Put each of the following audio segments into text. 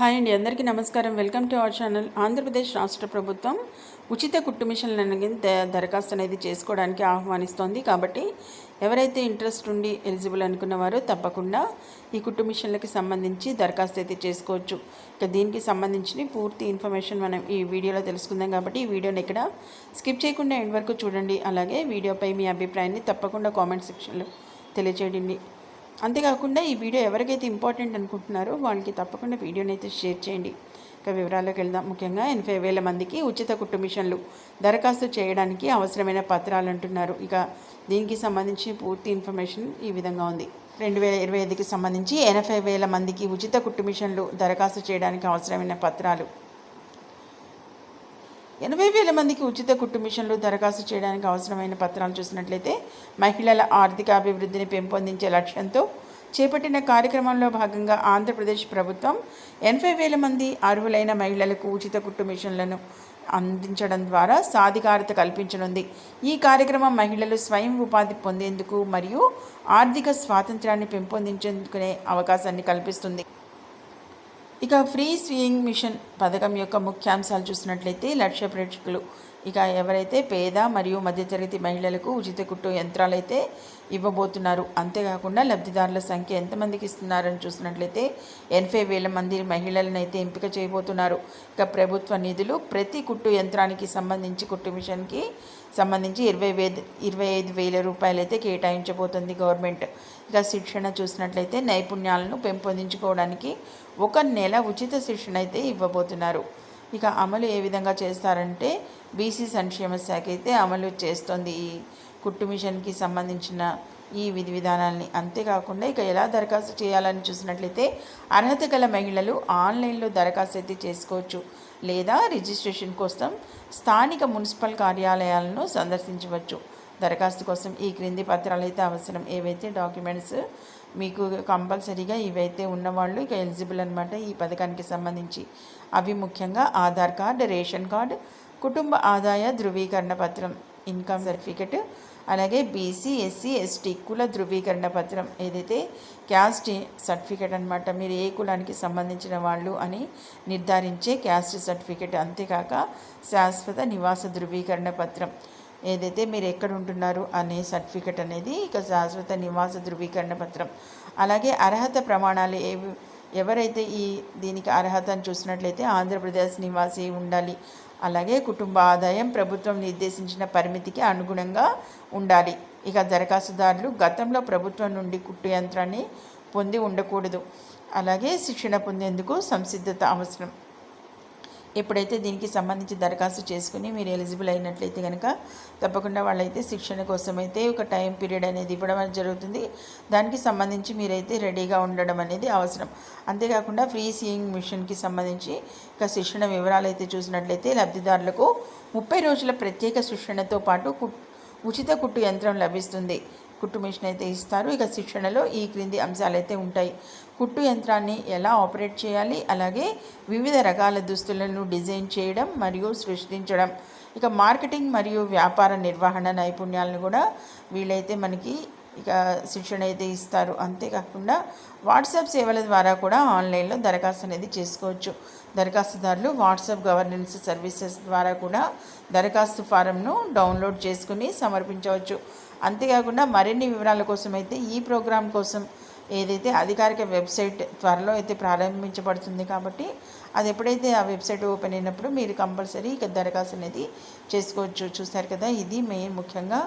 Hi అండి అందరికీ నమస్కారం. Welcome to our channel Andhra Pradesh రాష్ట్ర ప్రభుత్వం. ఉచిత కుట్టు మిషన్లు అనేది ద- దరఖాస్తు అనేది చేసుకోవడానికి ఆహ్వానిస్తోంది. కాబట్టి ఎవరైతే ఇంట్రెస్ట్ ఉండి ఎలిజిబుల్ అనుకున్నవారో తప్పకుండా ఈ కుట్టు మిషన్లకి సంబంధించి దరఖాస్తు అయితే చేసుకోవచ్చు. ఇక దీనికి సంబంధించిన పూర్తి ఇన్ఫర్మేషన్ మనం ఈ వీడియోలో తెలుసుకుందాం కాబట్టి ఈ వీడియోని ఇక్కడ స్కిప్ చేయకుండా ఎండ్ వరకు చూడండి. అలాగే వీడియోపై మీ అభిప్రాయాన్ని తప్పకుండా కామెంట్ సెక్షన్లో తెలియచేయండి. అంతేకాకుండా ఈ వీడియో ఎవరికైతే ఇంపార్టెంట్ అనుకుంటున్నారో వాళ్ళకి తప్పకుండా వీడియోని అయితే షేర్ చేయండి. ఇక వివరాల్లోకి వెళ్దాం. ముఖ్యంగా ఎనభై వేల మందికి ఉచిత కుట్టు మిషన్లు దరఖాస్తు చేయడానికి అవసరమైన పత్రాలు అంటున్నారు. ఇక దీనికి సంబంధించి పూర్తి ఇన్ఫర్మేషన్ ఈ విధంగా ఉంది. రెండు వేల ఇరవై ఐదుకి సంబంధించి ఎనభై వేల మందికి ఉచిత కుట్టు మిషన్లు దరఖాస్తు చేయడానికి అవసరమైన పత్రాలు ఎనభై వేల మందికి ఉచిత కుట్టు మిషన్లు దరఖాస్తు చేయడానికి అవసరమైన పత్రాలు చూసినట్లయితే మహిళల ఆర్థిక అభివృద్ధిని పెంపొందించే లక్ష్యంతో చేపట్టిన కార్యక్రమంలో భాగంగా ఆంధ్రప్రదేశ్ ప్రభుత్వం ఎనభై వేల మంది అర్హులైన మహిళలకు ఉచిత కుట్టు మిషన్లను అందించడం ద్వారా సాధికారత కల్పించనుంది. ఈ కార్యక్రమం మహిళలు స్వయం ఉపాధి పొందేందుకు మరియు ఆర్థిక స్వాతంత్రాన్ని పెంపొందించేందుకునే అవకాశాన్ని కల్పిస్తుంది. ఇక ఫ్రీ స్వింగ్ మిషన్ పథకం యొక్క ముఖ్యాంశాలు చూసినట్లయితే లక్ష్య ప్రేక్షకులు. ఇక ఎవరైతే పేద మరియు మధ్యతరగతి మహిళలకు ఉచిత కుట్టు యంత్రాలైతే ఇవ్వబోతున్నారు. అంతేకాకుండా లబ్ధిదారుల సంఖ్య ఎంతమందికి ఇస్తున్నారని చూసినట్లయితే ఎనభై వేల మంది మహిళలను అయితే ఎంపిక చేయబోతున్నారు. ఇక ప్రభుత్వ నిధులు ప్రతి కుట్టు యంత్రానికి సంబంధించి కుట్టు మిషన్కి సంబంధించి ఇరవై వేల ఇరవై ఐదు వేల రూపాయలు అయితే కేటాయించబోతుంది గవర్నమెంట్. ఇక శిక్షణ చూసినట్లయితే నైపుణ్యాలను పెంపొందించుకోవడానికి ఒక నెల ఉచిత శిక్షణ అయితే ఇవ్వబోతున్నారు. ఇక అమలు ఏ విధంగా చేస్తారంటే బీసీ సంక్షేమ శాఖ అయితే అమలు చేస్తోంది. ఈ కుట్టు మిషన్కి సంబంధించిన ఈ విధి విధానాల్ని అంతేకాకుండా ఇక ఎలా దరఖాస్తు చేయాలని చూసినట్లయితే అర్హత గల మహిళలు ఆన్లైన్లో దరఖాస్తు అయితే చేసుకోవచ్చు లేదా రిజిస్ట్రేషన్ కోసం స్థానిక మున్సిపల్ కార్యాలయాలను సందర్శించవచ్చు. దరఖాస్తు కోసం ఈ క్రింది పత్రాలు అయితే అవసరం. ఏవైతే డాక్యుమెంట్స్ మీకు కంపల్సరీగా ఇవైతే ఉన్నవాళ్ళు ఇక ఎలిజిబుల్ అనమాట ఈ పథకానికి సంబంధించి. అవి ముఖ్యంగా ఆధార్ కార్డ్ రేషన్ కార్డ్ కుటుంబ ఆదాయ ధృవీకరణ పత్రం ఇన్కమ్ సర్టిఫికెట్ అలాగే బీసీ ఎస్సీ ఎస్టీ కుల ధృవీకరణ పత్రం ఏదైతే క్యాస్ట్ సర్టిఫికెట్ అనమాట మీరు ఏ కులానికి సంబంధించిన వాళ్ళు అని నిర్ధారించే క్యాస్ట్ సర్టిఫికెట్ అంతేకాక శాశ్వత నివాస ధృవీకరణ పత్రం. ఏదైతే మీరు ఎక్కడ ఉంటున్నారు అనే సర్టిఫికెట్ అనేది ఇక శాశ్వత నివాస ధృవీకరణ పత్రం. అలాగే అర్హత ప్రమాణాలు ఏవి ఎవరైతే ఈ దీనికి అర్హతను చూసినట్లయితే ఆంధ్రప్రదేశ్ నివాసి ఉండాలి అలాగే కుటుంబ ఆదాయం ప్రభుత్వం నిర్దేశించిన పరిమితికి అనుగుణంగా ఉండాలి. ఇక దరఖాస్తుదారులు గతంలో ప్రభుత్వం నుండి కుట్టు యంత్రాన్ని పొంది ఉండకూడదు. అలాగే శిక్షణ పొందేందుకు సంసిద్ధత అవసరం. ఎప్పుడైతే దీనికి సంబంధించి దరఖాస్తు చేసుకుని మీరు ఎలిజిబుల్ అయినట్లయితే కనుక తప్పకుండా వాళ్ళైతే శిక్షణ కోసం అయితే ఒక టైం పీరియడ్ అనేది ఇవ్వడం అనేది జరుగుతుంది. దానికి సంబంధించి మీరైతే రెడీగా ఉండడం అనేది అవసరం. అంతేకాకుండా ఫ్రీ సీయింగ్ మిషన్కి సంబంధించి ఇక శిక్షణ వివరాలు అయితే చూసినట్లయితే లబ్ధిదారులకు ముప్పై రోజుల ప్రత్యేక శిక్షణతో పాటు కుట్ ఉచిత కుట్టు యంత్రం లభిస్తుంది. కుట్టు మిషన్ అయితే ఇస్తారు. ఇక శిక్షణలో ఈ క్రింది అంశాలు అయితే ఉంటాయి. కుట్టు యంత్రాన్ని ఎలా ఆపరేట్ చేయాలి? అలాగే వివిధ రకాల దుస్తులను డిజైన్ చేయడం మరియు సృష్టించడం. ఇక మార్కెటింగ్ మరియు వ్యాపార నిర్వహణ నైపుణ్యాలను కూడా వీళ్ళైతే మనకి ఇక శిక్షణ అయితే ఇస్తారు. అంతేకాకుండా వాట్సాప్ సేవల ద్వారా కూడా ఆన్లైన్లో దరఖాస్తు అనేది చేసుకోవచ్చు. దరఖాస్తుదారులు వాట్సాప్ గవర్నెన్స్ సర్వీసెస్ ద్వారా కూడా దరఖాస్తు ఫారంను డౌన్లోడ్ చేసుకుని సమర్పించవచ్చు. అంతేకాకుండా మరిన్ని వివరాల కోసం అయితే ఈ ప్రోగ్రాం కోసం ఏదైతే అధికారిక వెబ్సైట్ త్వరలో అయితే ప్రారంభించబడుతుంది కాబట్టి అది ఎప్పుడైతే ఆ వెబ్సైట్ ఓపెన్ అయినప్పుడు మీరు కంపల్సరీ ఇక దరఖాస్తు అనేది చేసుకోవచ్చు. చూసారు కదా ఇది మెయిన్ ముఖ్యంగా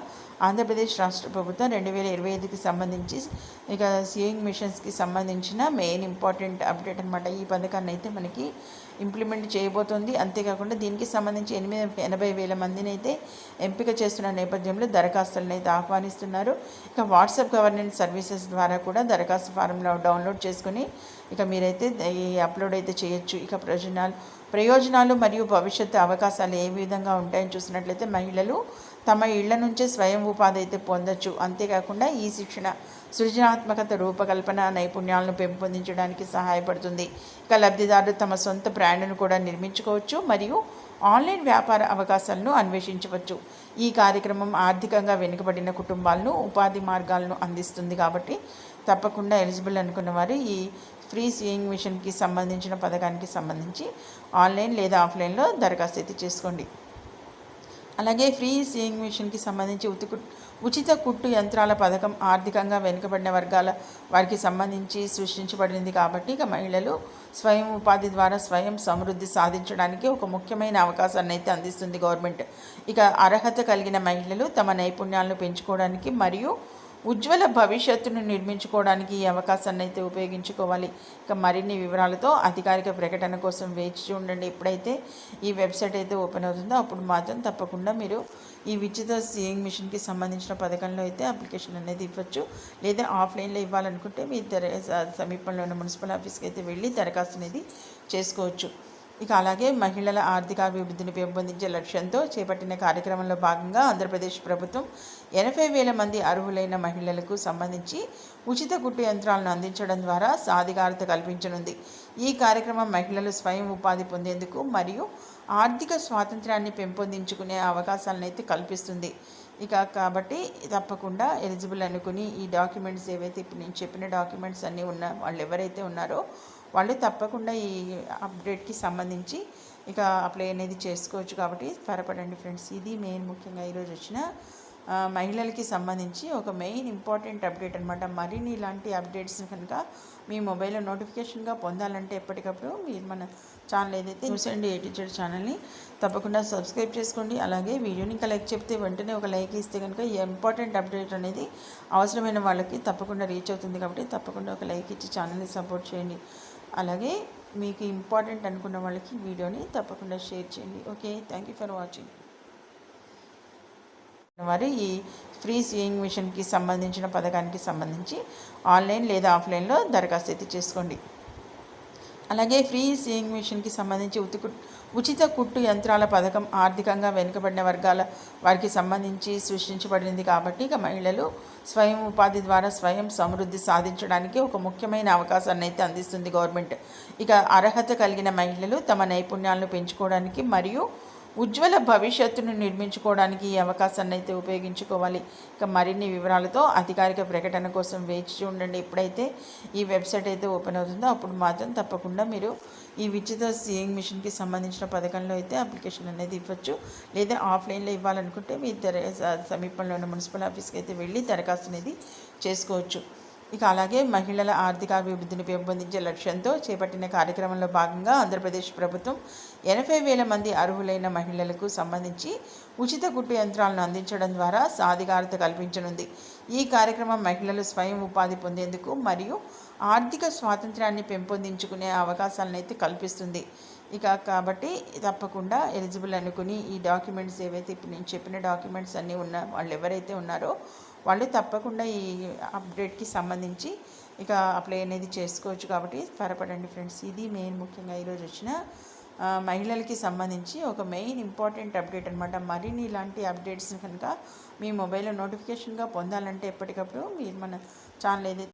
ఆంధ్రప్రదేశ్ రాష్ట్ర ప్రభుత్వం రెండు వేల ఇరవై ఐదుకి సంబంధించి ఇక సీయింగ్ మిషన్స్కి సంబంధించిన మెయిన్ ఇంపార్టెంట్ అప్డేట్ అనమాట ఈ పథకాన్ని అయితే మనకి ఇంప్లిమెంట్ చేయబోతోంది. అంతేకాకుండా దీనికి సంబంధించి ఎనిమిది ఎనభై వేల మందిని అయితే ఎంపిక చేస్తున్న నేపథ్యంలో దరఖాస్తులను అయితే ఆహ్వానిస్తున్నారు. ఇక వాట్సాప్ గవర్నెన్స్ సర్వీసెస్ ద్వారా కూడా దరఖాస్తు ఫారంలో డౌన్లోడ్ చేసుకుని ఇక మీరైతే ఈ అప్లోడ్ అయితే చేయొచ్చు. ఇక ప్రయోజనాలు ప్రయోజనాలు మరియు భవిష్యత్తు అవకాశాలు ఏ విధంగా ఉంటాయని చూసినట్లయితే మహిళలు తమ ఇళ్ళ నుంచే స్వయం ఉపాధి అయితే పొందొచ్చు. అంతేకాకుండా ఈ శిక్షణ సృజనాత్మకత రూపకల్పన నైపుణ్యాలను పెంపొందించడానికి సహాయపడుతుంది. ఇక లబ్ధిదారులు తమ సొంత బ్రాండ్ను కూడా నిర్మించుకోవచ్చు మరియు ఆన్లైన్ వ్యాపార అవకాశాలను అన్వేషించవచ్చు. ఈ కార్యక్రమం ఆర్థికంగా వెనుకబడిన కుటుంబాలను ఉపాధి మార్గాలను అందిస్తుంది కాబట్టి తప్పకుండా ఎలిజిబుల్ అనుకున్న వారు ఈ ఫ్రీ సీయింగ్ మిషన్కి సంబంధించిన పథకానికి సంబంధించి ఆన్లైన్ లేదా ఆఫ్లైన్లో దరఖాస్తు అయితే చేసుకోండి. అలాగే ఫ్రీ సీయింగ్ మిషన్కి సంబంధించి ఉతికు ఉచిత కుట్టు యంత్రాల పథకం ఆర్థికంగా వెనుకబడిన వర్గాల వారికి సంబంధించి సృష్టించబడింది కాబట్టి ఇక మహిళలు స్వయం ఉపాధి ద్వారా స్వయం సమృద్ధి సాధించడానికి ఒక ముఖ్యమైన అవకాశాన్ని అయితే అందిస్తుంది గవర్నమెంట్. ఇక అర్హత కలిగిన మహిళలు తమ నైపుణ్యాలను పెంచుకోవడానికి మరియు ఉజ్వల భవిష్యత్తును నిర్మించుకోవడానికి ఈ అవకాశాన్ని అయితే ఉపయోగించుకోవాలి. ఇక మరిన్ని వివరాలతో అధికారిక ప్రకటన కోసం వేచి చూడండి ఎప్పుడైతే ఈ వెబ్సైట్ అయితే ఓపెన్ అవుతుందో? అప్పుడు మాత్రం తప్పకుండా మీరు ఈ ఉచిత సీయింగ్ మిషన్కి సంబంధించిన పథకంలో అయితే అప్లికేషన్ అనేది ఇవ్వచ్చు. లేదా ఆఫ్లైన్లో ఇవ్వాలనుకుంటే మీ దర సమీపంలో ఉన్న మున్సిపల్ ఆఫీస్కి అయితే వెళ్ళి దరఖాస్తు అనేది చేసుకోవచ్చు. ఇక అలాగే మహిళల ఆర్థికాభివృద్ధిని పెంపొందించే లక్ష్యంతో చేపట్టిన కార్యక్రమంలో భాగంగా ఆంధ్రప్రదేశ్ ప్రభుత్వం ఎనభై వేల మంది అర్హులైన మహిళలకు సంబంధించి ఉచిత కుట్టు యంత్రాలను అందించడం ద్వారా సాధికారత కల్పించనుంది. ఈ కార్యక్రమం మహిళలు స్వయం ఉపాధి పొందేందుకు మరియు ఆర్థిక స్వాతంత్రాన్ని పెంపొందించుకునే అవకాశాలను అయితే కల్పిస్తుంది. ఇక కాబట్టి తప్పకుండా ఎలిజిబుల్ అనుకుని ఈ డాక్యుమెంట్స్ ఏవైతే ఇప్పుడు నేను చెప్పిన డాక్యుమెంట్స్ అన్నీ ఉన్న వాళ్ళు ఎవరైతే ఉన్నారో వాళ్ళు తప్పకుండా ఈ అప్డేట్కి సంబంధించి ఇక అప్లై అనేది చేసుకోవచ్చు కాబట్టి త్వరపడండి ఫ్రెండ్స్. ఇది మెయిన్ ముఖ్యంగా ఈరోజు వచ్చిన మహిళలకి సంబంధించి ఒక మెయిన్ ఇంపార్టెంట్ అప్డేట్ అనమాట మరిన్ని ఇలాంటి అప్డేట్స్ కనుక మీ మొబైల్లో నోటిఫికేషన్గా పొందాలంటే ఎప్పటికప్పుడు మీరు మన ఛానల్ ఏదైతే న్యూస్ అండ్ టీచర్ ఛానల్ని తప్పకుండా సబ్స్క్రైబ్ చేసుకోండి. అలాగే వీడియోని ఇంకా లైక్ చెప్తే వెంటనే ఒక లైక్ ఇస్తే కనుక ఈ ఇంపార్టెంట్ అప్డేట్ అనేది అవసరమైన వాళ్ళకి తప్పకుండా రీచ్ అవుతుంది కాబట్టి తప్పకుండా ఒక లైక్ ఇచ్చి ఛానల్ని సపోర్ట్ చేయండి. అలాగే మీకు ఇంపార్టెంట్ అనుకున్న వాళ్ళకి వీడియోని తప్పకుండా షేర్ చేయండి. Okay? Thank you for watching వారు ఈ ఫ్రీ సీయింగ్ మిషన్కి సంబంధించిన పథకానికి సంబంధించి ఆన్లైన్ లేదా ఆఫ్లైన్లో దరఖాస్తు అయితే చేసుకోండి. అలాగే ఫ్రీ సీయింగ్ మిషన్కి సంబంధించి ఉతికు ఉచిత కుట్టు యంత్రాల పథకం ఆర్థికంగా వెనుకబడిన వర్గాల వారికి సంబంధించి సృష్టించబడింది కాబట్టి ఇక మహిళలు స్వయం ఉపాధి ద్వారా స్వయం సమృద్ధి సాధించడానికి ఒక ముఖ్యమైన అవకాశాన్ని అయితే అందిస్తుంది గవర్నమెంట్. ఇక అర్హత కలిగిన మహిళలు తమ నైపుణ్యాలను పెంచుకోవడానికి మరియు ఉజ్వల భవిష్యత్తును నిర్మించుకోవడానికి ఈ అవకాశాన్ని అయితే ఉపయోగించుకోవాలి. ఇక మరిన్ని వివరాలతో అధికారిక ప్రకటన కోసం వేచి చూడండి. ఎప్పుడైతే ఈ వెబ్సైట్ అయితే ఓపెన్ అవుతుందో అప్పుడు మాత్రం తప్పకుండా మీరు ఈ ఉచిత సీయింగ్ మిషన్కి సంబంధించిన పథకంలో అయితే అప్లికేషన్ అనేది ఇవ్వచ్చు. లేదా ఆఫ్లైన్లో ఇవ్వాలనుకుంటే మీ దర సమీపంలో ఉన్న మున్సిపల్ ఆఫీస్కి అయితే వెళ్ళి దరఖాస్తు అనేది చేసుకోవచ్చు. ఇక అలాగే మహిళల ఆర్థికాభివృద్ధిని పెంపొందించే లక్ష్యంతో చేపట్టిన కార్యక్రమంలో భాగంగా ఆంధ్రప్రదేశ్ ప్రభుత్వం ఎనభై వేల మంది అర్హులైన మహిళలకు సంబంధించి ఉచిత కుట్టు యంత్రాలను అందించడం ద్వారా సాధికారత కల్పించనుంది. ఈ కార్యక్రమం మహిళలు స్వయం ఉపాధి పొందేందుకు మరియు ఆర్థిక స్వాతంత్రాన్ని పెంపొందించుకునే అవకాశాలను అయితే కల్పిస్తుంది. ఇక కాబట్టి తప్పకుండా ఎలిజిబుల్ అనుకుని ఈ డాక్యుమెంట్స్ ఏవైతే ఇప్పుడు నేను చెప్పిన డాక్యుమెంట్స్ అన్నీ ఉన్న వాళ్ళు ఎవరైతే ఉన్నారో వాళ్ళు తప్పకుండా ఈ అప్డేట్కి సంబంధించి ఇక అప్లై అనేది చేసుకోవచ్చు కాబట్టి త్వరపడండి ఫ్రెండ్స్. ఇది మెయిన్ ముఖ్యంగా ఈరోజు వచ్చిన మహిళలకి సంబంధించి ఒక మెయిన్ ఇంపార్టెంట్ అప్డేట్ అనమాట మరిన్ని ఇలాంటి అప్డేట్స్ కనుక మీ మొబైల్లో నోటిఫికేషన్గా పొందాలంటే ఎప్పటికప్పుడు మీరు మన ఛానల్ ఏదైతే